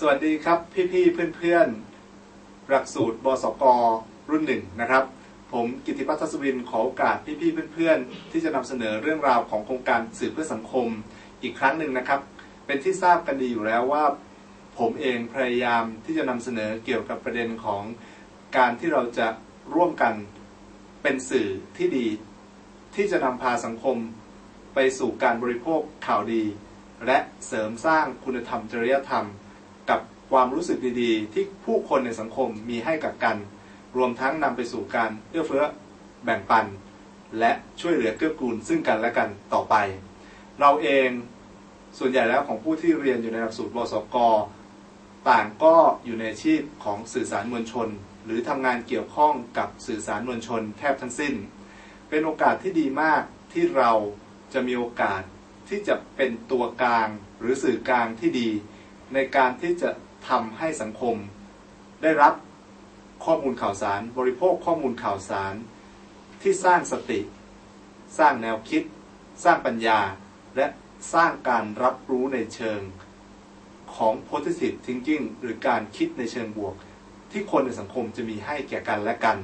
สวัสดีครับพี่ๆเพื่อนๆ หลักสูตรบสกรุ่นหนึ่งนะครับ ผมกิติพัฒน์ทศวินขอโอกาสพี่ๆเพื่อนๆ ที่จะนำเสนอเรื่องราวของโครงการสื่อเพื่อสังคมอีกครั้งหนึ่งนะครับ เป็นที่ทราบกันดีอยู่แล้วว่า ผมเองพยายามที่จะนำเสนอเกี่ยวกับประเด็นของการที่เราจะร่วมกันเป็นสื่อที่ดี ที่จะนำพาสังคม ไปสู่การบริโภคข่าวดี และเสริมสร้างคุณธรรมจริยธรรม กับความรู้สึกดีๆ ที่ผู้คนในสังคมมีให้กับกัน รวมทั้งนำไปสู่การเอื้อเฟื้อแบ่งปัน และช่วยเหลือเกื้อกูลซึ่งกันและกันต่อไป เราเองส่วนใหญ่แล้วของผู้ที่เรียนอยู่ในหลักสูตรบสกต่างก็อยู่ในอาชีพของสื่อสารมวลชน หรือทำงานเกี่ยวข้องกับสื่อสารมวลชนแทบทั้งสิ้น เป็นโอกาสที่ดีมากที่เราจะมีโอกาสที่จะเป็นตัวกลางหรือสื่อกลางที่ดี ในการที่จะทำให้สังคม ได้รับข้อมูลข่าวสาร บริโภคข้อมูลข่าวสาร ที่สร้างสติ สร้างแนวคิด สร้างปัญญา และสร้างการรับรู้ในเชิงของ positive thinking หรือการคิดในเชิงบวก ที่คนในสังคมจะมีให้แก่กันและกัน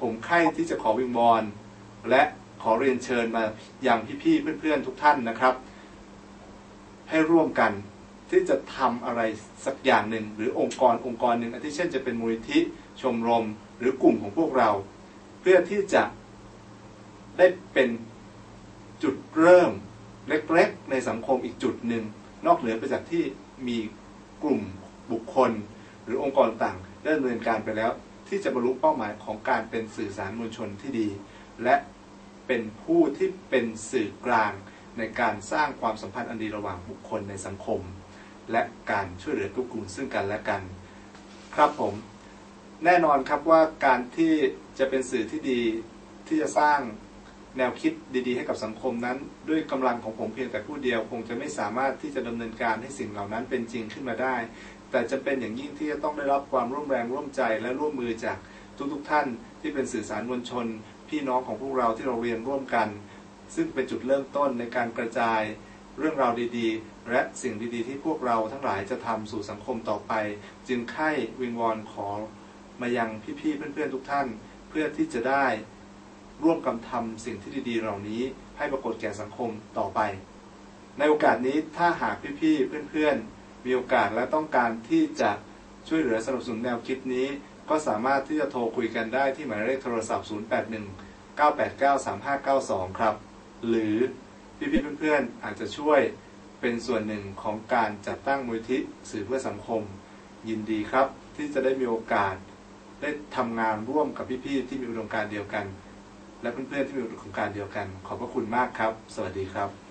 ผมใคร่ที่จะขอวิงบอลและขอเรียนเชิญมาอย่างพี่ๆเพื่อนๆทุกท่านนะครับ ให้ร่วมกัน ที่จะทำอะไรสักอย่างหนึ่ง หรือองค์กรองค์กรหนึ่งอาทิเช่นจะเป็นมูลนิธิชมรม หรือกลุ่มของพวกเรา เพื่อที่จะได้เป็นจุดเริ่มเล็กๆ ในสังคมอีกจุดหนึ่ง นอกเหนือไปจากที่มีกลุ่มบุคคล หรือองค์กรต่างได้ดำเนินการไปแล้ว ที่จะบรรลุเป้าหมายของการเป็นสื่อสารมวลชนที่ดี และเป็นผู้ที่เป็นสื่อกลางในการสร้างความสัมพันธ์อันดีระหว่างบุคคลในสังคม และการช่วยเหลือทุกกูลซึ่งกันและกัน ครับผม แน่นอนครับว่าการที่จะเป็นสื่อที่ดีที่จะสร้างแนวคิดดี ๆ ให้กับสังคมนั้น ด้วยกำลังของผมเพียงแต่ผู้เดียว คงจะไม่สามารถที่จะดำเนินการให้สิ่งเหล่านั้นเป็นจริงขึ้นมาได้ แต่จะเป็นอย่างยิ่งที่จะต้องได้รับความร่วมแรงร่วมใจและร่วมมือจากทุกๆทท่านที่เป็นสื่อสารมวลชน พี่น้องของพวกเราที่เราเรียนร่วมกัน ซึ่งเป็นจุดเริ่มต้นในการกระจาย เรื่องราวดีๆ และสิ่งดีๆ ที่พวกเราทั้งหลายจะทำสู่สังคมต่อไป จึงไข่วิงวอนขอมายังพี่ๆเพื่อนๆทุกท่าน เพื่อที่จะได้ร่วมกันทำสิ่งที่ดีๆ เหล่านี้ให้ปรากฏแก่สังคมต่อไป ในโอกาสนี้ถ้าหากพี่ๆเพื่อนๆ มีโอกาสและต้องการที่จะช่วยเหลือสนับสนุนแนวคิดนี้ ก็สามารถที่จะโทรคุยกันได้ที่หมายเลขโทรศัพท์ 081 989 3592 ครับ หรือ พี่ๆเพื่อนๆอาจจะช่วยเป็นส่วนหนึ่งของการจัดตั้งมูลทิสื่อเพื่อสังคม ยินดีครับ ที่จะได้มีโอกาส ได้ทำงานร่วมกับพี่ๆที่มีอุดมการเดียวกัน และเพื่อนๆที่มีอุดมการเดียวกัน ขอบพระคุณมากครับ สวัสดีครับ